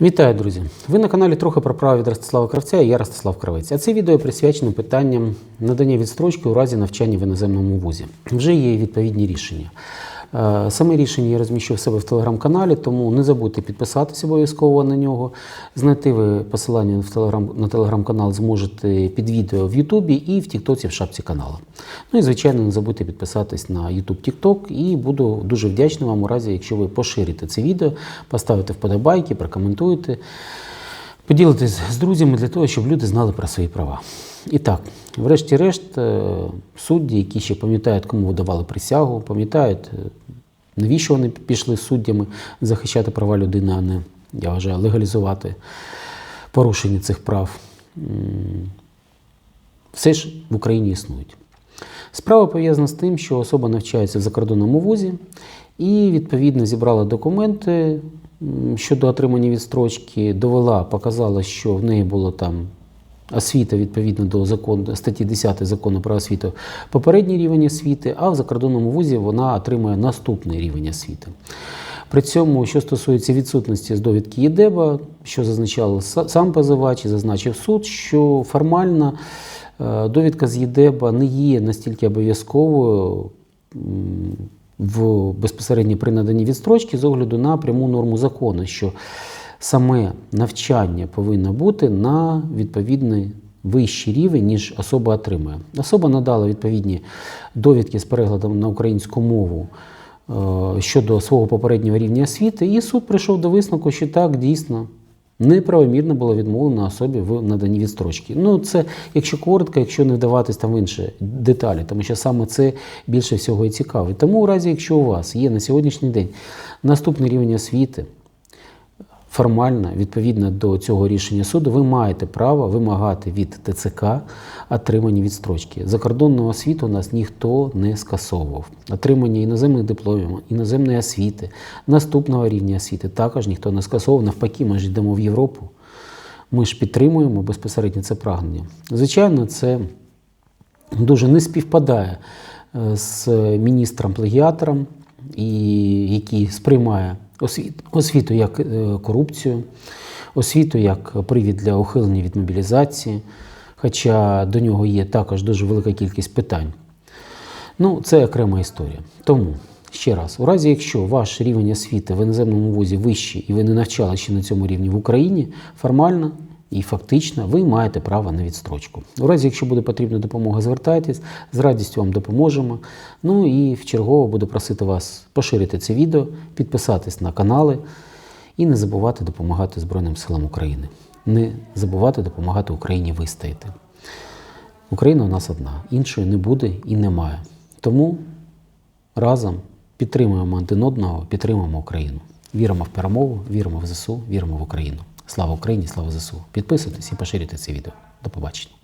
Вітаю, друзі! Ви на каналі трохи про право від Ростислава Кравця і я Ростислав Кравець. А це відео присвячено питанням надання відстрочки у разі навчання в іноземному вузі. Вже є відповідні рішення. Е, Саме рішення я розміщу себе в телеграм-каналі, тому не забудьте підписатися обов'язково на нього. Знайти ви посилання в телеграм, на телеграм-канал зможете під відео в Ютубі і в Тіктоці в шапці каналу. Ну і звичайно, не забудьте підписатись на YouTube TikTok і буду дуже вдячний вам у разі, якщо ви поширите це відео, поставите вподобайки, прокоментуєте. Поділитись з друзями для того, щоб люди знали про свої права. І так, врешті-решт, е, судді, які ще пам'ятають, кому видавали присягу, пам'ятають, е, навіщо вони пішли суддями захищати права людини, а не, я вважаю, легалізувати порушення цих прав. Все ж в Україні існують. Справа пов'язана з тим, що особа навчається в закордонному вузі і відповідно зібрала документи щодо отримання відстрочки, довела, показала, що в неї було там освіта відповідно до закону статті 10 закону про освіту, попередній рівень освіти, а в закордонному вузі вона отримує наступний рівень освіти. При цьому, що стосується відсутності з довідки ЄДЕБа, що зазначав сам позивач і зазначив суд, що формально е, довідка з ЄДЕБа не є настільки обов'язковою в безпосередньо при наданні відстрочки з огляду на пряму норму закону, що саме навчання повинно бути на відповідний вищий рівень, ніж особа отримує. Особа надала відповідні довідки з перекладом на українську мову е, щодо свого попереднього рівня освіти, і суд прийшов до висновку, що так дійсно. Неправомірно було відмовлено особі в наданні відстрочки. Ну, це, якщо коротко, якщо не вдаватись там в інші деталі, тому що саме це більше всього і цікавить. Тому, у разі, якщо у вас є на сьогоднішній день наступний рівень освіти, формально, відповідно до цього рішення суду, ви маєте право вимагати від ТЦК отримання відстрочки. Закордонну освіту у нас ніхто не скасовував. Отримання іноземних дипломів, іноземної освіти, наступного рівня освіти також ніхто не скасовував. Навпаки, ми ж йдемо в Європу. Ми ж підтримуємо безпосередньо це прагнення. Звичайно, це дуже не співпадає е, з міністром-плагіатором, і який сприймає освіт, освіту як е, корупцію, освіту як привід для ухилення від мобілізації, хоча до нього є також дуже велика кількість питань. Ну, це окрема історія. Тому, ще раз, у разі, якщо ваш рівень освіти в іноземному вузі вищий і ви не навчали ще на цьому рівні в Україні, формально і фактично ви маєте право на відстрочку. У разі, якщо буде потрібна допомога, звертайтесь, з радістю вам допоможемо. Ну і в чергово буду просити вас поширити це відео, підписатись на канали і не забувати допомагати Збройним силам України. Не забувати допомагати Україні вистояти. Україна у нас одна, іншої не буде і немає. Тому разом підтримуємо один одного, підтримуємо Україну. Віримо в перемогу, віримо в ЗСУ, віримо в Україну. Слава Україні, слава ЗСУ. Підписуйтесь і поширюйте це відео. До побачення.